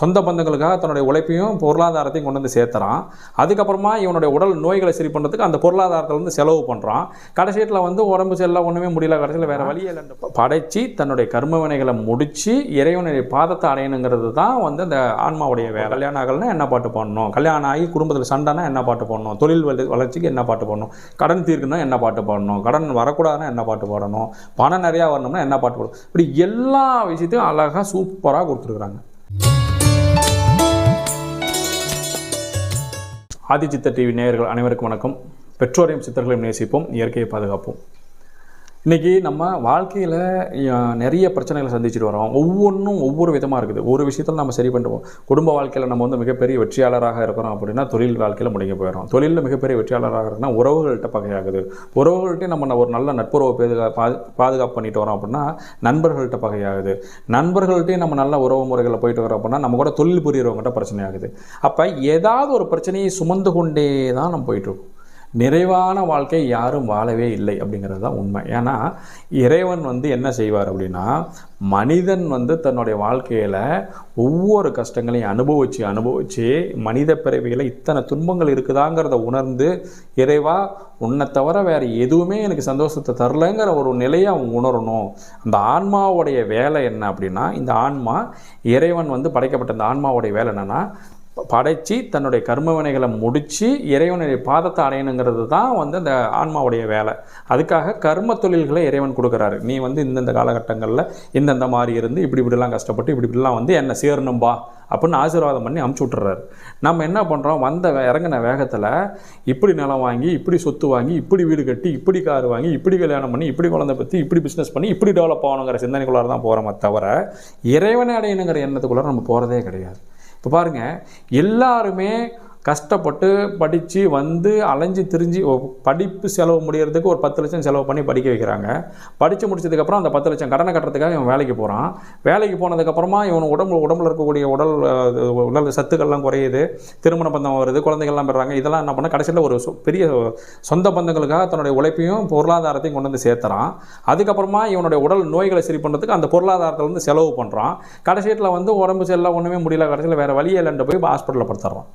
சொந்த பந்தங்களுக்காக தன்னுடைய உழைப்பையும் பொருளாதாரத்தையும் கொண்டு வந்து சேர்த்துறான். அதுக்கப்புறமா இவனுடைய உடல் நோய்களை சரி பண்ணுறதுக்கு அந்த பொருளாதாரத்துலேருந்து செலவு பண்ணுறான் கடைசியில் வந்து உடம்பு செல்ல ஒன்றுமே முடியல கடைசியில் வேறு வழியே இல்லை படைச்சி தன்னுடைய கர்ம வினைகளை முடித்து இறைவனுடைய பாதத்தை அடையணுங்கிறது தான் வந்து அந்த ஆன்மாவுடைய வேலை கல்யாணம் ஆகலைன்னா என்ன பாட்டு பண்ணணும் கல்யாணம் ஆகி குடும்பத்தில் சண்டைனா என்ன பாட்டு பண்ணணும் தொழில் வளர்ச்சிக்கு என்ன பாட்டு பண்ணணும் கடன் தீர்க்குன்னா என்ன பாட்டு பாடணும்? கடன் வரக்கூடாதுன்னா என்ன பாட்டு பாடணும்? பணம் நிறையா வரணும்னா என்ன பாட்டு பாடணும்? இப்படி எல்லா விஷயத்தையும் அழகாக சூப்பராக கொடுத்துருக்குறாங்க. ஆதிச்சித்த டிவி நேயர்கள் அனைவருக்கும் வணக்கம். பெற்றோரையும் சித்தர்களையும் நேசிப்போம். இயற்கையை பாதுகாப்போம். இன்றைக்கி நம்ம வாழ்க்கையில் நிறைய பிரச்சனைகளை சந்திச்சுட்டு வரோம் ஒவ்வொன்றும் ஒவ்வொரு விதமாக இருக்குது. ஒரு விஷயத்தில் நம்ம சரி பண்ணுவோம் குடும்ப வாழ்க்கையில் நம்ம வந்து மிகப்பெரிய வெற்றியாளராக இருக்கிறோம் அப்படின்னா தொழில் வாழ்க்கையில் முடிக்க போயிடும் தொழிலில் மிகப்பெரிய வெற்றியாளராக இருக்குன்னா உறவுகள்கிட்ட பகையாகுது. உறவுகள்கிட்ட நம்ம ஒரு நல்ல நட்புறவை பாதுகா பாதுகாப்பு பண்ணிட்டு வரோம் அப்படின்னா நண்பர்கள்ட்ட பகையாகுது. நண்பர்கள்ட்டையும் நம்ம நல்ல உறவு முறைகளில் போயிட்டு வரோம் அப்படின்னா நம்ம கூட தொழில் புரியறவங்ககிட்ட பிரச்சனை ஆகுது. அப்போ ஏதாவது ஒரு பிரச்சனையை சுமந்து கொண்டே தான் நம்ம போயிட்டுருக்கோம் நிறைவான வாழ்க்கை யாரும் வாழவே இல்லை அப்படிங்கிறது தான் உண்மை. ஏன்னா இறைவன் வந்து என்ன செய்வார் அப்படின்னா மனிதன் வந்து தன்னுடைய வாழ்க்கையில் ஒவ்வொரு கஷ்டங்களையும் அனுபவித்து அனுபவித்து மனித பிறவியில் இத்தனை துன்பங்கள் இருக்குதாங்கிறத உணர்ந்து இறைவா உன்னை தவிர வேறு எதுவுமே எனக்கு சந்தோஷத்தை தரலங்கிற ஒரு நிலையை அவன் உணரணும். அந்த ஆன்மாவுடைய வேலை என்ன அப்படின்னா இந்த ஆன்மா இறைவன் வந்து படைக்கப்பட்ட இந்த ஆன்மாவுடைய வேலை என்னென்னா படைத்து தன்னுடைய கர்ம வினைகளை முடித்து இறைவனுடைய பாதத்தை அடையணுங்கிறது தான் வந்து அந்த ஆன்மாவுடைய வேலை. அதுக்காக கர்ம தொழில்களை இறைவன் கொடுக்குறாரு. நீ வந்து இந்தந்த காலகட்டங்களில் இந்தந்த மாதிரி இருந்து இப்படி இப்படிலாம் கஷ்டப்பட்டு இப்படி இப்படிலாம் வந்து என்னை சேரணும்பா அப்படின்னு ஆசீர்வாதம் பண்ணி அமுச்சு விட்டுறாரு. நம்ம என்ன பண்ணுறோம் வந்த வே- இறங்கின வேகத்தில் இப்படி நிலம் வாங்கி இப்படி சொத்து வாங்கி இப்படி வீடு கட்டி இப்படி கார் வாங்கி இப்படி கல்யாணம் பண்ணி இப்படி குழந்தை பற்றி இப்படி பிஸ்னஸ் பண்ணி இப்படி டெவலப் ஆகணுங்கிற சிந்தனைக்குள்ளார தான் போகிறோமே தவிர இறைவனை அடையணுங்கிற எண்ணத்துக்குள்ளார நம்ம போகிறதே கிடையாது. இப்போ பாருங்கள் எல்லாருமே கஷ்டப்பட்டு படித்து வந்து அலைஞ்சு திரிஞ்சு படிப்பு செலவு முடியறதுக்கு ஒரு பத்து லட்சம் செலவு பண்ணி படிக்க வைக்கிறாங்க. படித்து முடிச்சதுக்கப்புறம் அந்த பத்து லட்சம் கடனை கட்டுறதுக்காக இவன் வேலைக்கு போகிறான் வேலைக்கு போனதுக்கப்புறமா இவன் உடம்பு உடம்புல இருக்கக்கூடிய உடல் உடல் சத்துக்கள்லாம் குறையுது. திருமண பந்தம் வருது குழந்தைகள்லாம் பெறாங்க. இதெல்லாம் என்ன பண்ண கடைசியில் ஒரு பெரிய சொந்த பந்தங்களுக்காக தன்னுடைய உழைப்பையும் பொருளாதாரத்தையும் கொண்டு வந்து சேர்த்துறான். அதுக்கப்புறமா இவனுடைய உடல் நோய்களை சரி பண்ணுறதுக்கு அந்த பொருளாதாரத்தை வந்து செலவு பண்ணுறான் கடைசியில் வந்து உடம்பு சரியில்லை ஒன்றுமே முடியல கடைசியில் வேறு வழியே இல்லைன்ட்டு போய் ஹாஸ்பிட்டலில் படுத்துறான்.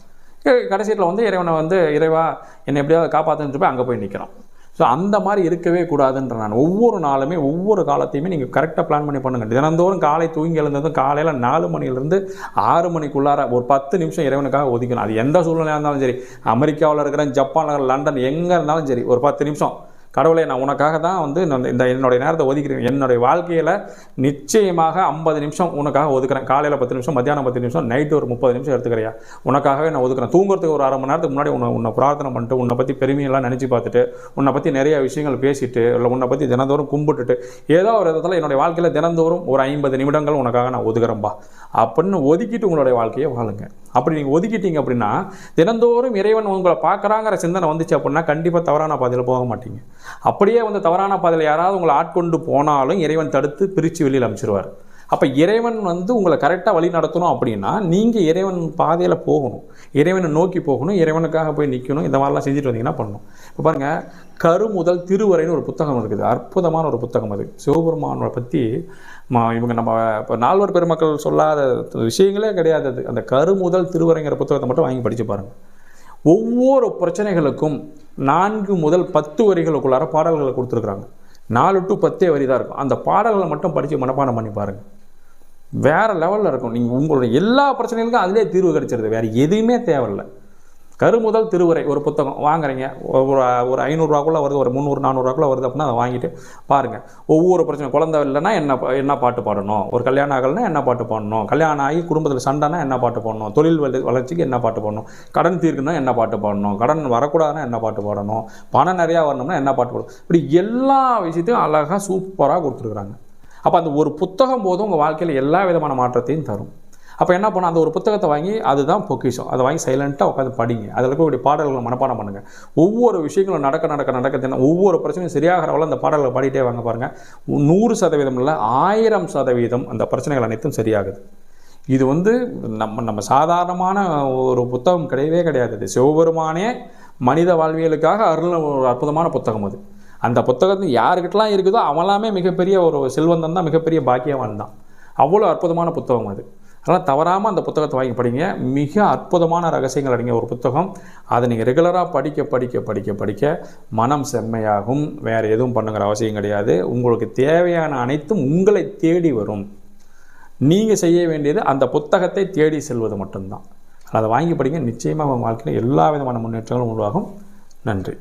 கடைசியில் வந்து இறைவனை வந்து இறைவா என்னை எப்படியாவது காப்பாற்றுன்னு போய் அங்கே போய் நிற்கிறோம் ஸோ அந்த மாதிரி இருக்கவே கூடாதுன்ற நான் ஒவ்வொரு நாளுமே ஒவ்வொரு காலத்தையுமே நீங்கள் கரெக்டாக பிளான் பண்ணி பண்ணுங்க. தினந்தோறும் காலை தூங்கி எழுந்ததும் காலையில் நாலு மணிலேருந்து ஆறு மணிக்குள்ளார ஒரு பத்து நிமிஷம் இறைவனுக்காக ஒதுக்கணும். அது எந்த சூழ்நிலையாக இருந்தாலும் சரி அமெரிக்காவில் இருக்கிறேன் ஜப்பானில் லண்டன் எங்கே இருந்தாலும் சரி ஒரு பத்து நிமிஷம். கடவுளை நான் உனக்காக தான் வந்து இந்த என்னுடைய நேரத்தை ஒதுக்கிறேன். என்னுடைய வாழ்க்கையில் நிச்சயமாக ஐம்பது நிமிஷம் உனக்காக ஒதுக்குறேன். காலையில் பத்து நிமிஷம் மத்தியானம் பத்து நிமிஷம் நைட்டு ஒரு முப்பது நிமிஷம் எடுத்துக்கிறியா? உனக்காகவே நான் ஒதுக்குறேன். தூங்குறதுக்கு ஒரு அரை மணி நேரத்துக்கு முன்னாடி உன்னை உன்னை பிரார்த்தனை பண்ணிட்டு உன்னை பற்றி பெருமையெல்லாம் நினச்சி பார்த்துட்டு உன்னை பற்றி நிறைய விஷயங்கள் பேசிட்டு இல்லை உன்னை பற்றி தினந்தோறும் கும்பிட்டுட்டு ஏதோ ஒரு விதத்தில் என்னுடைய வாழ்க்கையில் தினந்தோறும் ஒரு ஐம்பது நிமிடங்கள் உனக்காக நான் ஒதுக்குறேன்பா. அப்படின்னு ஒதுக்கிட்டு உங்களுடைய வாழ்க்கையை வாழுங்க. அப்படி நீங்கள் ஒதுக்கிட்டீங்க அப்படின்னா தினந்தோறும் இறைவன் உங்களை பார்க்குறாங்கிற சிந்தனை வந்துச்சு அப்படின்னா கண்டிப்பாக தவறான பாதையில் போக மாட்டீங்க. அப்படியே வந்து தவறான பாதையில் யாராவது உங்களை ஆட்கொண்டு போனாலும் இறைவன் தடுத்து பிரித்து வெளியில் அமைச்சிருவார் அப்போ இறைவன் வந்து உங்களை கரெக்டாக வழி நடத்தணும் அப்படின்னா நீங்கள் இறைவன் பாதையில் போகணும். இறைவனை நோக்கி போகணும். இறைவனுக்காக போய் நிற்கணும் இந்த மாதிரிலாம் செஞ்சுட்டு வந்தீங்கன்னா பண்ணணும் இப்போ பாருங்கள் கரு முதல் திருவரைன்னு ஒரு புத்தகம் இருக்குது. அற்புதமான ஒரு புத்தகம் அது. சிவபெருமானோட பற்றி மா இவங்க நம்ம இப்போ நால்வர் பெருமக்கள் சொல்லாத விஷயங்களே கிடையாது அது. அந்த கரு முதல் திருவரைங்கிற புத்தகத்தை மட்டும் வாங்கி படித்து பாருங்கள் ஒவ்வொரு பிரச்சனைகளுக்கும் நான்கு முதல் பத்து வரிகளுக்குள்ளார பாடல்களை கொடுத்துருக்குறாங்க. நாலு டு பத்தே வரி தான் இருக்கும். அந்த பாடல்களை மட்டும் படித்து மனப்பாடம் பண்ணி பாருங்கள் வேறு லெவலில் இருக்கும் நீங்கள் உங்களுடைய எல்லா பிரச்சனைகளுக்கும் அதிலே தீர்வு கிடைச்சிருது. வேறு எதுவுமே தேவையில்லை. கருமுதல் திருவுரை ஒரு புத்தகம் வாங்குறீங்க. ஒரு ஒரு ஐநூறுரூவாக்குள்ளே வருது ஒரு முந்நூறு நானூறுரூவாக்குள்ளே வருது அப்படின்னா அதை வாங்கிட்டு பாருங்கள் ஒவ்வொரு பிரச்சனை குழந்தை இல்லைன்னா என்ன என்ன பாட்டு பாடணும்? ஒரு கல்யாணம் ஆகலைன்னா என்ன பாட்டு பாடணும்? கல்யாணம் ஆகி குடும்பத்தில் சண்டைனா என்ன பாட்டு பாடணும்? தொழில் வள- வளர்ச்சிக்கு என்ன பாட்டு பாடணும்? கடன் தீர்க்கணும்னா என்ன பாட்டு பாடணும்? கடன் வரக்கூடாதுன்னா என்ன பாட்டு பாடணும்? பணம் நிறையா வரணும்னா என்ன பாட்டு பாடணும்? இப்படி எல்லா விஷயத்தையும் அழகாக சூப்பராக கொடுத்துருக்குறாங்க. அப்போ அந்த ஒரு புத்தகம் போதும் உங்கள் வாழ்க்கையில் எல்லா விதமான மாற்றத்தையும் தரும். அப்போ என்ன பண்ணும் அந்த ஒரு புத்தகத்தை வாங்கி அதுதான் பொக்கிஷம். அதை வாங்கி சைலண்ட்டாக உட்காந்து படிங்க. அதில் இருக்கக்கூடிய பாடல்களை மனப்பாடம் பண்ணுங்கள் ஒவ்வொரு விஷயங்களும் நடக்க நடக்க நடக்க தினம் ஒவ்வொரு பிரச்சனையும் சரியாகிறவள அந்த பாடல்களை பாடிட்டே வாங்க பாருங்கள் நூறு சதவீதம் இல்லை ஆயிரம் சதவீதம் அந்த பிரச்சனைகள் அனைத்தும் சரியாகுது. இது வந்து நம்ம நம்ம சாதாரணமான ஒரு புத்தகம் கிடையவே கிடையாது. இது சிவபெருமானே மனித வாழ்வியலுக்காக அருள் ஒரு அற்புதமான புத்தகம் அது. அந்த புத்தகத்து யாருக்கிட்டலாம் இருக்குதோ அவனாமே மிகப்பெரிய ஒரு செல்வந்தன் தான் மிகப்பெரிய பாக்கியவான் தான். அவ்வளோ அற்புதமான புத்தகம் அது. அதனால் தவறாமல் அந்த புத்தகத்தை வாங்கி படிங்க. மிக அற்புதமான ரகசியங்கள் அடங்கிய ஒரு புத்தகம். அதை நீங்கள் ரெகுலராக படிக்க படிக்க படிக்க படிக்க மனம் செம்மையாகும். வேறு எதுவும் பண்ணுங்கிற அவசியம் கிடையாது. உங்களுக்கு தேவையான அனைத்தும் உங்களை தேடி வரும். நீங்கள் செய்ய வேண்டியது அந்த புத்தகத்தை தேடி செல்வது மட்டும்தான். அதை வாங்கி படிங்க. நிச்சயமாக உங்கள் வாழ்க்கையில் எல்லா விதமான முன்னேற்றங்களும் உருவாகும். நன்றி.